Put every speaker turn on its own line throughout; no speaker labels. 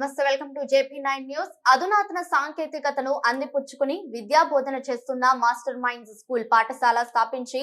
నమస్తే welcome to JP nine news. అధునాతన సాంకేతికతను అందిపుచ్చుకుని విద్యా బోధన చేస్తున్న మాస్టర్ మైండ్స్ స్కూల్ పాఠశాల స్థాపించి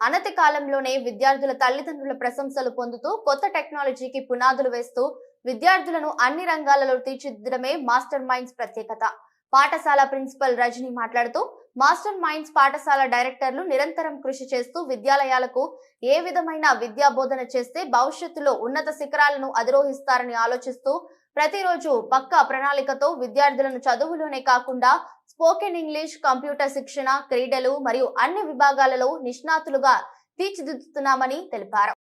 అనతి కాలంలోనే విద్యార్థుల తల్లిదండ్రుల ప్రశంసలు పొందుతూ కొత్త టెక్నాలజీకి పునాదులు వేస్తూ విద్యార్థులను అన్ని రంగాలలో తీర్చిదిద్దడమే మాస్టర్ మైండ్స్ ప్రత్యేకత. పాఠశాల ప్రిన్సిపల్ రజని మాట్లాడుతూ మాస్టర్ మైండ్స్ పాఠశాల డైరెక్టర్లు నిరంతరం కృషి చేస్తూ విద్యాలయాలకు ఏ విధమైన విద్యా బోధన చేస్తే భవిష్యత్తులో ఉన్నత శిఖరాలను అధిరోహిస్తారని ఆలోచిస్తూ ప్రతిరోజు పక్కా ప్రణాళికతో విద్యార్థులను చదువులోనే కాకుండా స్పోకెన్ ఇంగ్లీష్ కంప్యూటర్ శిక్షణ క్రీడలు మరియు అన్ని విభాగాలలో నిష్ణాతులుగా తీర్చిదిద్దుతున్నామని తెలిపారు.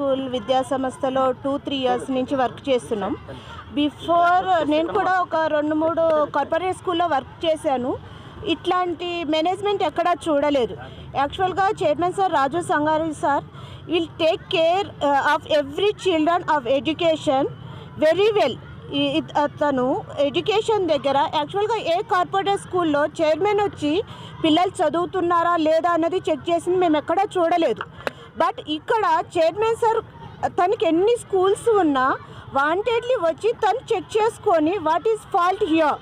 స్కూల్ విద్యా సంస్థలో టూ త్రీ ఇయర్స్ నుంచి వర్క్ చేస్తున్నాం. బిఫోర్ నేను కూడా ఒక రెండు మూడు కార్పొరేట్ స్కూల్లో వర్క్ చేశాను. ఇట్లాంటి మేనేజ్మెంట్ ఎక్కడా చూడలేదు. యాక్చువల్గా chairman sir Raju Sangari sir will take care of every children of education very well అతను ఎడ్యుకేషన్ దగ్గర యాక్చువల్గా ఏ కార్పొరేట్ స్కూల్లో చైర్మన్ వచ్చి పిల్లలు చదువుతున్నారా లేదా అన్నది చెక్ చేసింది మేము ఎక్కడా చూడలేదు. బట్ ఇక్కడ చైర్మన్ సార్ తనకి ఎన్ని స్కూల్స్ ఉన్నా వాంటెడ్లీ వచ్చి తను చెక్ చేసుకొని వాట్ ఈస్ ఫాల్ట్ హియర్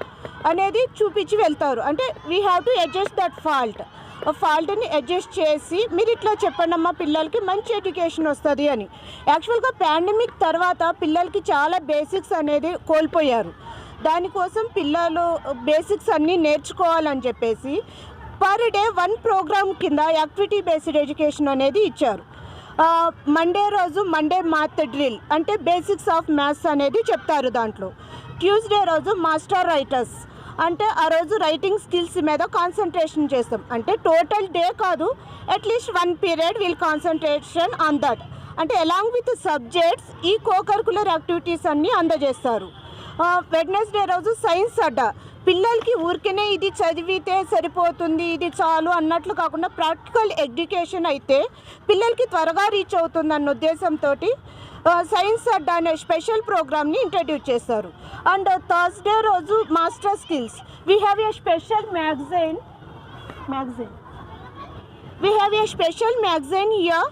అనేది చూపించి వెళ్తారు. అంటే we have to adjust that fault ఫాల్ట్ని adjust చేసి మీరు ఇట్లా చెప్పండి అమ్మా పిల్లలకి మంచి ఎడ్యుకేషన్ వస్తుంది అని. యాక్చువల్గా పాండమిక్ తర్వాత పిల్లలకి చాలా బేసిక్స్ అనేది కోల్పోయారు. దానికోసం పిల్లలు బేసిక్స్ అన్నీ నేర్చుకోవాలని చెప్పేసి పర్ డే వన్ ప్రోగ్రామ్ కింద యాక్టివిటీ బేస్డ్ ఎడ్యుకేషన్ అనేది ఇచ్చారు. మండే రోజు మండే మ్యాథ్ డ్రిల్ అంటే బేసిక్స్ ఆఫ్ మ్యాథ్స్ అనేది చెప్తారు దాంట్లో. ట్యూస్డే రోజు మాస్టర్ రైటర్స్ అంటే ఆ రోజు రైటింగ్ స్కిల్స్ మీద కాన్సన్ట్రేషన్ చేస్తాం. అంటే టోటల్ డే కాదు at least one period will concentration on that అంటే అలాంగ్ విత్ సబ్జెక్ట్స్ ఈ కోకరికులర్ యాక్టివిటీస్ అన్నీ అందజేస్తారు. వెడ్నెస్డే రోజు సైన్స్ అడ్డా. పిల్లలకి ఊరికనే ఇది చదివితే సరిపోతుంది ఇది చాలు అన్నట్లు కాకుండా ప్రాక్టికల్ ఎడ్యుకేషన్ అయితే పిల్లలకి త్వరగా రీచ్ అవుతుంది అన్న ఉద్దేశంతో సైన్స్ అడ్డా అనే స్పెషల్ ప్రోగ్రామ్ని ఇంట్రడ్యూస్ చేస్తారు అండ్ థర్స్డే రోజు master skills. We have a special magazine magazine we have a special magazine year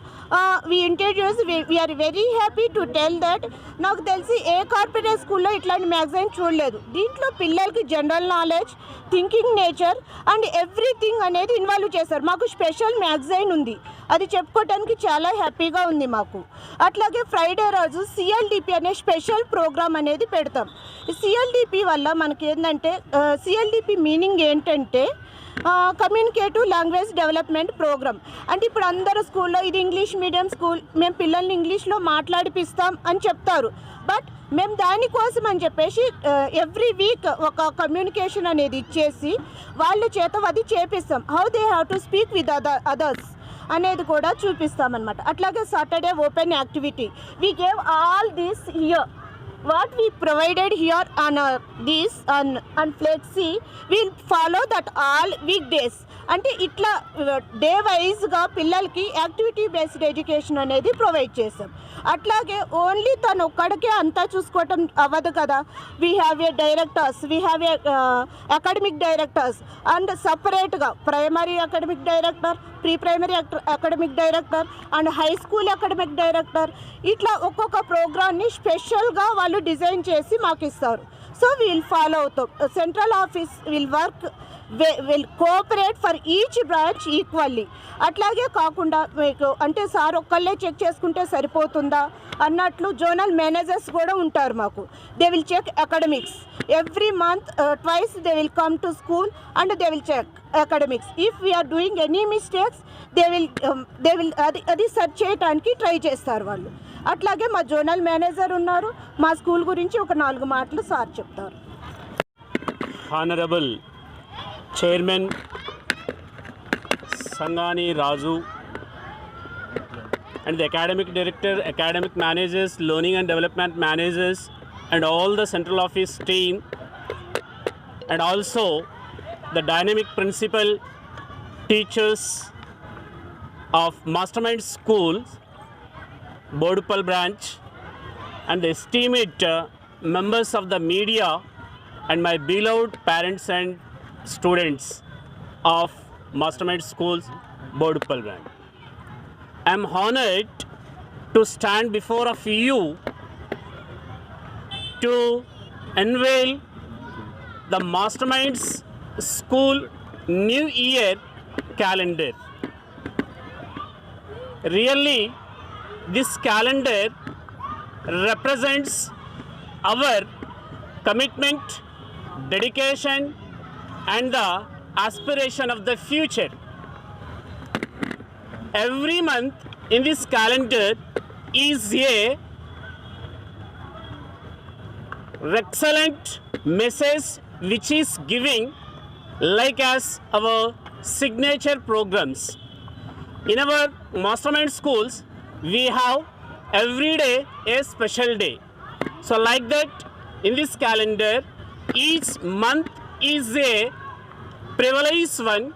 we introduce we are very happy to tell that నాకు తెలిసి ఏ కార్పొరేట్ స్కూల్లో ఇట్లాంటి మ్యాగజైన్ చూడలేదు. దీంట్లో పిల్లలకి general knowledge thinking nature and everything అనేది involve చేశారు. మాకు స్పెషల్ మ్యాగజైన్ ఉంది. అది చెప్పుకోవడానికి చాలా హ్యాపీగా ఉంది మాకు. అట్లాగే ఫ్రైడే రోజు సిఎల్డిపి అనే స్పెషల్ ప్రోగ్రామ్ అనేది పెడతాం. సిఎల్డిపి వల్ల మనకి ఏంటంటే సిఎల్డిపి మీనింగ్ ఏంటంటే కమ్యూనికేటివ్ లాంగ్వేజ్ డెవలప్మెంట్ ప్రోగ్రామ్ అంటే ఇప్పుడు అందరు స్కూల్లో ఇది ఇంగ్లీష్ మీడియం స్కూల్ మేము పిల్లల్ని ఇంగ్లీష్లో మాట్లాడిపిస్తాం అని చెప్తారు. బట్ మేము దానికోసం అని చెప్పేసి ఎవ్రీ వీక్ ఒక కమ్యూనికేషన్ అనేది ఇచ్చేసి వాళ్ళ చేత అది చేపిస్తాం. How they have to speak with other others అనేది కూడా చూపిస్తామన్నమాట. అట్లాగే Saturday open activity we gave all this year what we provided here on uh, this on, on flexi will follow that all weekdays అంటే ఇట్లా uh, day వైజ్గా పిల్లలకి activity based education అనేది provide చేసాం అట్లాగే ఓన్లీ తను ఒక్కడికే అంతా చూసుకోవటం అవ్వదు కదా. We have a directors we have a academic directors and సపరేట్గా primary academic director pre primary academic director and high school academic director. ఇట్లా ఒక్కొక్క ప్రోగ్రామ్ని స్పెషల్గా వాళ్ళు డిజైన్ చేసి మాకు ఇస్తారు సో వీల్ ఫాలో అవుతాం. Central office will work will cooperate for each branch equally అట్లాగే కాకుండా మీకు అంటే సార్ ఒక్కళ్ళే చెక్ చేసుకుంటే సరిపోతుందా అన్నట్లు జోనల్ మేనేజర్స్ కూడా ఉంటారు మాకు. They will check academics every month twice they will come to school and they will check academics if we are doing any mistakes they will they will అది అది search చేయడానికి try చేస్తారు వాళ్ళు. అట్లాగే మా జోనల్ మేనేజర్ ఉన్నారు. మా school గురించి ఒక నాలుగు మాటలు సార్ చెప్తారు.
Honourable Chairman Sangani Raju and the academic director, academic managers, learning and development managers, and all the central office team, and also the dynamic principal teachers of Mastermind Schools, Bodupal branch, and the esteemed members of the media and my beloved parents and students of Mastermind Schools, Bodupal branch. I am honored to stand before of you to unveil the Masterminds School New Year calendar. Really, this calendar represents our commitment, dedication, and the aspiration of the future. Every month in this calendar is a excellent message which is giving like as our signature programs in our mastermind schools we have every day a special day so like that in this calendar each month is a privileged one.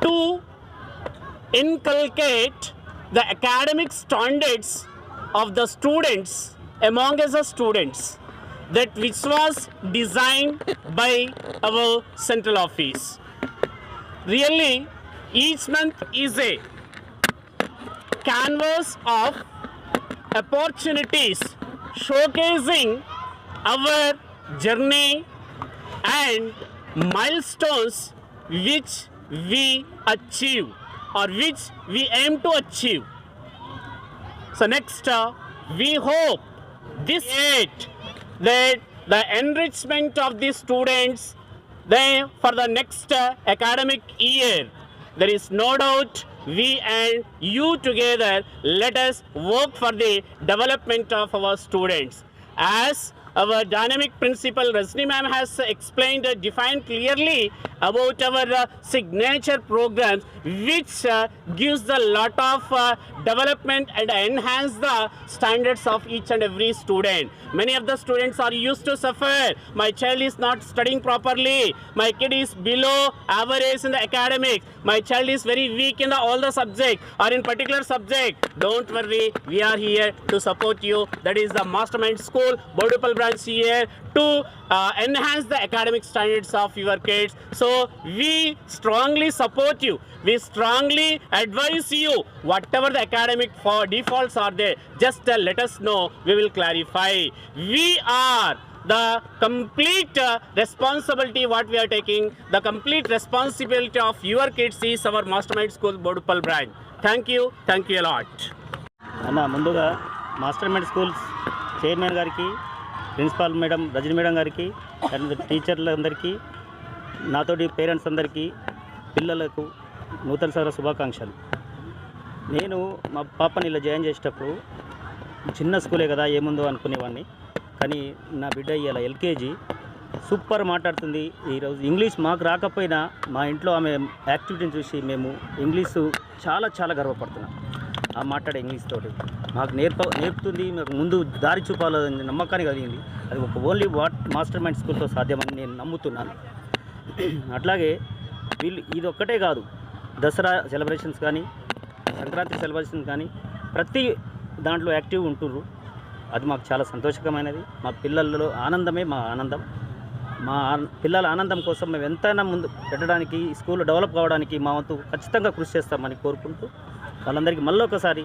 To inculcate the academic standards of the students among the students that which was designed by our central office. Really each month is a canvas of opportunities showcasing our journey and milestones which we achieve or which we aim to achieve. So next, uh, we hope this eight that the enrichment of the students then for the next uh, academic year there is no doubt we and you together let us work for the development of our students as our dynamic principal Rajni ma'am has explained uh, defined clearly about our uh, signature programs which uh, gives a lot of uh, development and enhance the standards of each and every student. Many of the students are used to suffer. My child is not studying properly. My kid is below average in the academics. My child is very weak in the, all the subject or in particular subject. Don't worry we are here to support you. That is the mastermind school bodupal branch branch to uh, enhance the academic standards of your kids. So we strongly support you. We strongly advise you. Whatever the academic for defaults are there, just uh, let us know. We will clarify. We are the complete uh, responsibility what we are taking the complete responsibility of your kids is our mastermind school bodupal branch thank you thank you a lot
అన్న ముందుగా master mind schools chairman గారికి principal madam Rajani madam గారికి and టీచర్లందరికీ నాతోటి parents అందరికీ పిల్లలకు నూతన సంవత్సర శుభాకాంక్షలు. నేను మా పాపని ఇలా జాయిన్ చేసేటప్పుడు చిన్న స్కూలే కదా ఏముందో అనుకునేవాడిని. కానీ నా బిడ్డ ఇలా ఎల్కేజీ సూపర్ మాట్లాడుతుంది. ఈరోజు ఇంగ్లీష్ మాకు రాకపోయినా మా ఇంట్లో ఆమె యాక్టివిటీని చూసి మేము ఇంగ్లీషు చాలా చాలా గర్వపడుతున్నాం. ఆ మాట్లాడే ఇంగ్లీష్ తోటి. మాకు నేర్ప నేర్పుతుంది మాకు ముందు దారి చూపాలని నమ్మకాన్ని కలిగింది. అది ఒక ఓన్లీ వాట్ మాస్టర్ మైండ్ స్కూల్తో సాధ్యమని నేను నమ్ముతున్నాను. అట్లాగే వీళ్ళు ఇది ఒక్కటే కాదు. దసరా సెలబ్రేషన్స్ కానీ సంక్రాంతి సెలబ్రేషన్స్ కానీ ప్రతి దాంట్లో యాక్టివ్ ఉంటుర్రు. అది మాకు చాలా సంతోషకరమైనది మా పిల్లల్లో ఆనందమే మా ఆనందం. మా పిల్లల ఆనందం కోసం మేము ఎంతైనా ముందు పెట్టడానికి స్కూల్ డెవలప్ కావడానికి మా వంతు ఖచ్చితంగా కృషి చేస్తామని కోరుకుంటూ వాళ్ళందరికీ మళ్ళీ ఒకసారి